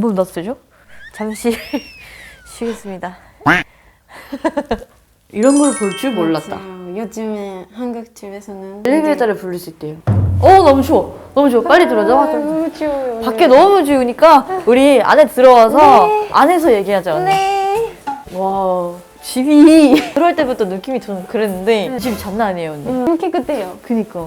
분명 낯설죠? 잠시 쉬겠습니다. 이런 걸 볼 줄 몰랐다. 맞아요. 요즘에 한국 집에서는 엘리베이터를 부를 수 있대요. 어 너무 추워. 너무 추워. 빨리 들어가자. 아, 너무 추워요. 밖에 너무 추우니까 우리 안에 들어와서 안에서 얘기하자. 네. 와 집이 들어올 때부터 느낌이 좀 그랬는데 집이 장난 아니에요 언니. 음, 깨끗해요. 그니까.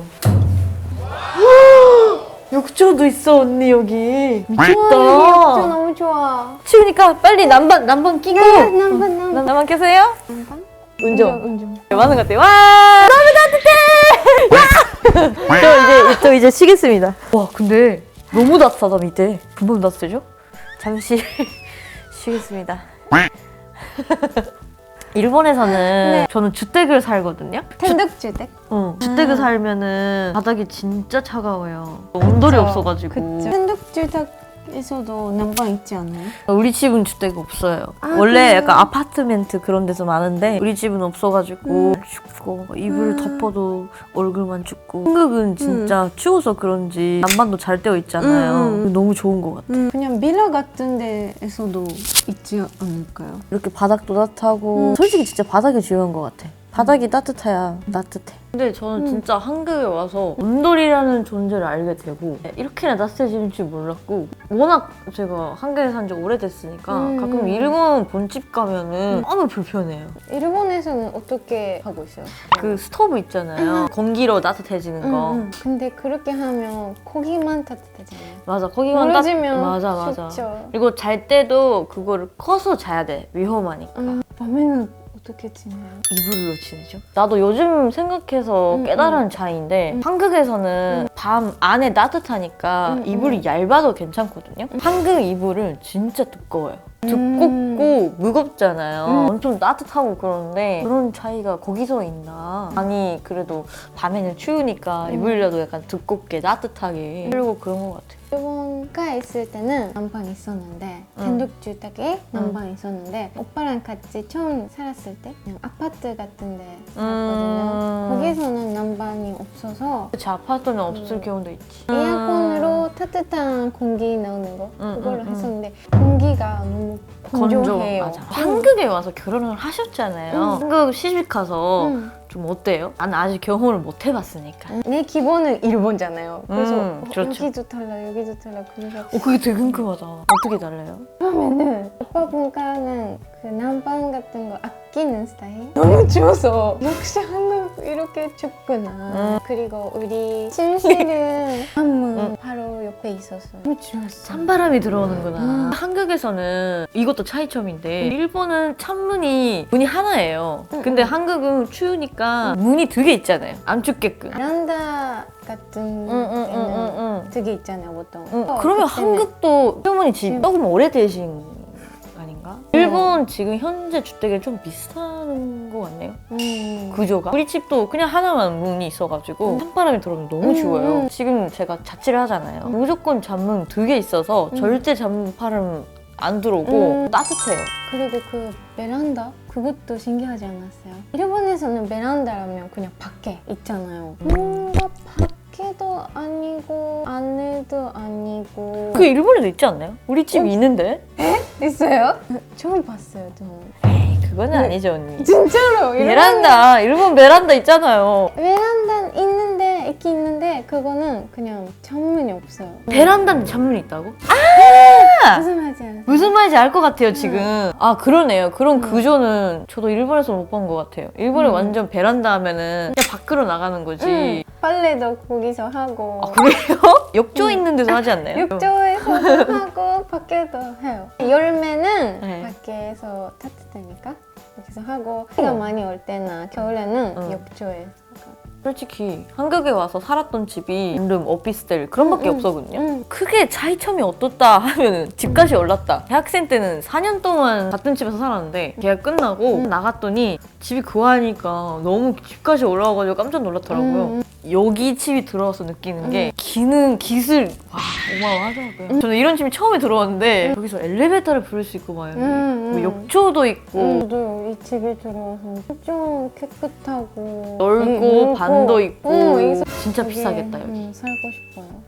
욕조도 있어 언니 여기. 와, 미쳤다. 저 너무 좋아. 추우니까 빨리 난방 난방 끼고. 남반 난방 켜세요. 남반. 운전. 운전. 많은 것 같아요. 와 너무 따뜻해. 저 이제 저 이제 쉬겠습니다. 와 근데 너무 따뜻하다 밑에. 금방 따뜻해져? 잠시 쉬겠습니다. 일본에서는 저는 주택을 살거든요. 텐덕주택. 어, 주택을 살면은 바닥이 진짜 차가워요. 온돌이 없어가지고. 그쵸. 텐덕주택 에서도 난방 있지 않아요? 우리 집은 주택 없어요. 아, 원래 그래요? 약간 아파트멘트 그런 데서 많은데 우리 집은 없어가지고 음. 춥고 이불 음. 덮어도 얼굴만 춥고 한국은 진짜 추워서 그런지 난방도 잘 되어 있잖아요. 음, 음. 너무 좋은 것 같아. 음, 그냥 빌라 같은 데에서도 있지 않을까요? 이렇게 바닥도 따뜻하고 음. 솔직히 진짜 바닥이 중요한 것 같아. 바닥이 따뜻해야 따뜻해. 근데 저는 음. 진짜 한국에 와서 온돌이라는 존재를 알게 되고 이렇게나 따뜻해지는 줄 몰랐고 워낙 제가 한국에 산 지 오래됐으니까 음. 가끔 일본 본집 가면은 음. 너무 불편해요. 일본에서는 어떻게 하고 있어요? 그 스토브 있잖아요. 공기로 따뜻해지는 거. 음, 음. 근데 그렇게 하면 고기만 따뜻해져요. 맞아. 거기만 따 멀어지면 맞아 맞아. 춥죠. 그리고 잘 때도 그거를 커서 자야 돼. 위험하니까. 음, 밤에는 어떻게 지내요? 이불로 지내죠. 나도 요즘 생각해서 음, 깨달은 차이인데 음. 한국에서는 밤 안에 따뜻하니까 음, 이불이 얇아도 괜찮거든요. 한국 이불은 진짜 두꺼워요. 두껍고 무겁잖아요. 음. 엄청 따뜻하고 그런데 그런 차이가 거기서 있나? 아니 그래도 밤에는 추우니까 음. 이불이라도 약간 두껍게 따뜻하게 하려고 그런 것 같아요. 일본가 있을 때는 난방 있었는데 음. 단독주택에 난방 있었는데 오빠랑 같이 처음 살았을 때 그냥 아파트 같은 데 살았거든요. 음. 거기서는 난방이 없어서 제 아파트는 없을 음. 경우도 있지. 에어컨으로 따뜻한 공기 나오는 거 음, 그걸로 음, 음. 했었는데 공기가 너무 건조 건조해요. 맞아. 한국에 와서 결혼을 하셨잖아요. 음. 한국 시집 가서 음. 좀 어때요? 나는 아직 경험을 못 해봤으니까. 내 기본은 일본잖아요. 그래서 음, 어, 그렇죠. 여기도 달라 여기 도 달라 그래서 어, 그게 되게 궁금하다. 어떻게 달라요? 처음에는 오빠 분가는 그 난방 같은 거 아끼는 스타일? 너무 추워서 역시 한국 이렇게 춥구나 음. 그리고 우리 침실은 한문 음. 바로 옆에 있었어요 너무 추웠어 찬바람이 들어오는구나. 음. 한국에서는 이것도 차이점인데 일본은 찬문이 문이 하나예요. 음, 근데 음. 한국은 추우니까 문이 두 개 있잖아요. 안 춥게끔. 베란다 같은 응, 응, 응, 응, 응. 두개 있잖아요 보통 응. 어, 그러면 한국도 집 음. 조금 오래되신 아닌가? 일본 지금 현재 주택이 좀 비슷한 것 같네요. 음. 구조가 우리 집도 그냥 하나만 문이 있어가지고 음. 찬바람이 들어오면 너무 음, 추워요 음. 지금 제가 자취를 하잖아요 무조건 잠문 두 개 있어서 음. 절대 잠바람 안 들어오고 음. 따뜻해요 그리고 그 베란다 그것도 신기하지 않았어요? 일본에서는 베란다라면 그냥 밖에 있잖아요. 음. 뭔가 밖 에도 아니고 안에도 아니고 그 일본에도 있지 않나요? 우리 집 어? 있는데 있어요? 처음 봤어요, 저는. 에이 그거는 네. 아니죠 언니 진짜로 베란다 일본 베란다 있잖아요 베란다 있는데 있긴 있는데 그거는 그냥 창문이 없어요. 베란다는 창문이 있다고? 무슨 말인지 알아요? 무슨 말인지 알 것 같아요 지금 아 그러네요 그런 구조는 저도 일본에서 못 본 것 같아요 일본에 음. 완전 베란다 하면은 그냥 밖으로 나가는 거지 응, 빨래도 거기서 하고 아 그래요? 욕조 있는 데서 하지 않나요? 욕조에서도 하고 밖에도 해요. 열매는 네. 밖에서 따뜻하니까 여기서 하고 비가 어. 많이 올 때나 겨울에는 응. 욕조에. 솔직히 한국에 와서 살았던 집이 룸, 오피스텔 그런 밖에 응, 응. 없었거든요. 응. 크게 차이점이 어떻다 하면은 집값이 올랐다. 대학생 때는 4년 동안 같은 집에서 살았는데 계약 끝나고 음. 나갔더니 집이 그하니까 너무 집값이 올라와가지고 깜짝 놀랐더라고요. 음. 여기 집이 들어와서 느끼는 게 기능, 기술 와 어마어마하더라고요. 저는 이런 집이 처음에 들어왔는데 여기서 엘리베이터를 부를 수 있고 막 여기 음, 뭐 음. 욕조도 있고 응, 저도 이 집에 들어와서 좀 깨끗하고 넓고 넓고, 반도 있고 응, 여기서 진짜 되게, 비싸겠다 여기. 응, 살고 싶어요.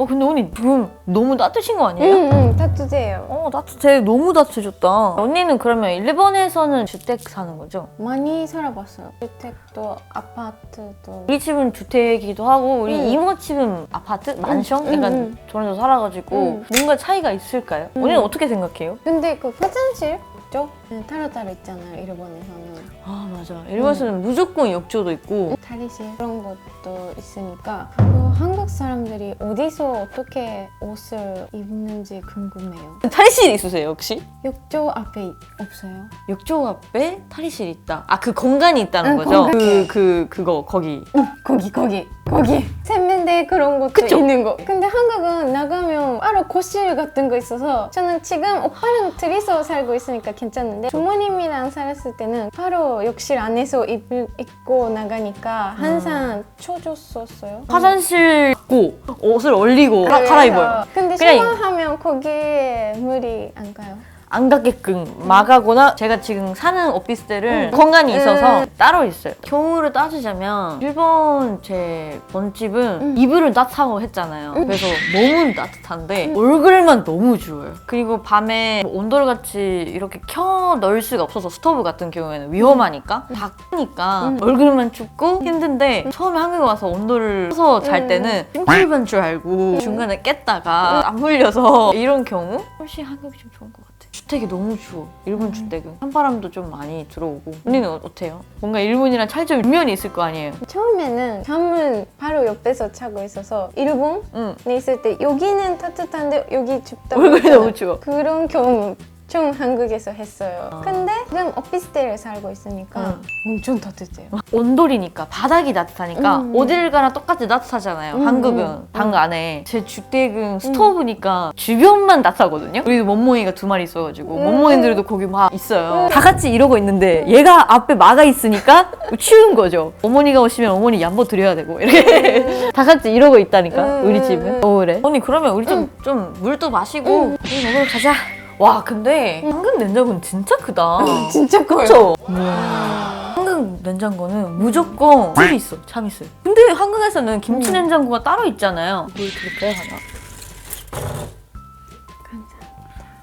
어 근데 언니 지금 너무 따뜻신 거 아니에요? 응, 응, 따뜻해요. 어 따뜻해 너무 따뜻해졌다 언니는 그러면 일본에서는 주택 사는 거죠? 많이 살아봤어요. 주택도 아파트도. 우리 집은 주택이기도 하고 우리 응. 이모 집은 아파트? 만션? 응, 응. 저런 데 살아가지고 응. 뭔가 차이가 있을까요? 응. 언니는 어떻게 생각해요? 근데 그 화장실 있죠? 네, 따로따로 있잖아요. 일본에서는. 아 맞아 일본에서는 무조건 욕조도 있고 탈의실 그런 것도 있으니까 그 한국 사람들이 어디서 어떻게 옷을 입는지 궁금해요. 탈의실 있으세요 혹시? 욕조 앞에 이- 없어요? 욕조 앞에 탈의실 있다 아 그 공간이 있다는 응, 거죠? 공간. 그, 그, 그 거 거기 거기 거기 거기 세 면대 그런 것도 그쵸? 있는 거. 근데 한국은 나가면 바로 거실 같은 거 있어서 저는 지금 오빠랑 둘이서 살고 있으니까 괜찮은데 부모님이랑 살았을 때는 바로 욕실 안에서 입, 입고 나가니까 항상 쳐줬었어요. 화장실 갖고 옷을 얼리고 가- 갈아입어요 근데 그냥 샤워하면 거기에 물이 안 가요. 안 닿게끔 막아거나 제가 지금 사는 오피스텔은 공간이 있어서 음. 따로 있어요. 겨울을 따지자면 일본 제 번집은 음. 이불을 따뜻하고 했잖아요. 그래서 몸은 따뜻한데 얼굴만 너무 추워요. 그리고 밤에 뭐 온돌 같이 이렇게 켜 넣을 수가 없어서 스토브 같은 경우에는 위험하니까 닿으니까 음. 얼굴만 춥고 힘든데 처음에 한국에 와서 온돌을 켜서 잘 음. 때는 찜질반 줄 알고 중간에 깼다가 안 물려서 이런 경우 훨씬 한국이 좀 좋은 것 같아요. 주택이 너무 추워. 일본 주택은 한바람도 좀 많이 들어오고. 언니는 어- 어때요? 뭔가 일본이랑 차이점이 분명히 있을 거 아니에요? 처음에는 잠은 바로 옆에서 자고 있어서 일본에 응. 있을 때 여기는 따뜻한데 여기 춥다. 얼굴이 너무 추워. 그런 경험 좀 한국에서 했어요. 아. 근데 지금 오피스텔에 살고 있으니까 응. 엄청 따뜻해요. 온돌이니까 바닥이 따뜻하니까 음. 어딜 가나 똑같이 따뜻하잖아요. 음, 한국은 음, 방 안에 제 주택은 스토브니까 주변만 따뜻하거든요. 우리도 몸몽이가 두 마리 있어가지고 음. 몸몽이들도 거기 막 있어요. 다 같이 이러고 있는데 얘가 앞에 막아 있으니까 추운 거죠. 어머니가 오시면 어머니 양보 드려야 되고 이렇게 다 같이 이러고 있다니까 음, 우리 음, 집은 음. 겨울에. 언니 그러면 우리 좀 좀 물도 마시고 우리 먹으러 가자. 와 근데 한국 냉장고는 진짜 크다. 진짜 커요. 그렇죠. 한국 냉장고는 무조건 물이 있어, 참 있어요. 근데 한국에서는 김치 냉장고가 따로 있잖아요. 물 드릴까요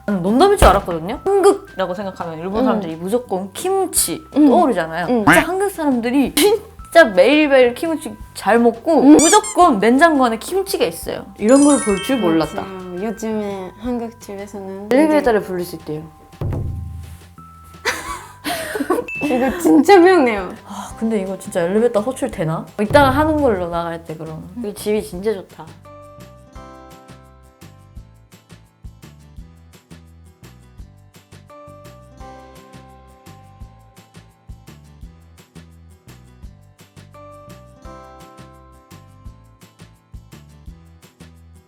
하나? 농담일 줄 알았거든요. 한국이라고 생각하면 일본 사람들이 무조건 김치 음. 떠오르잖아요. 음. 진짜 한국 사람들이 진짜 매일매일 김치 잘 먹고 무조건 냉장고 안에 김치가 있어요. 이런 걸 볼 줄 몰랐다. 맞아요. 요즘에 한국 집에서는 엘리베이터를 부를 수 있대요. 이거 진짜 편해요. 아 근데 이거 진짜 엘리베이터 호출 되나? 이따가 하는 걸로 나갈 때 그럼. 이 집이 진짜 좋다.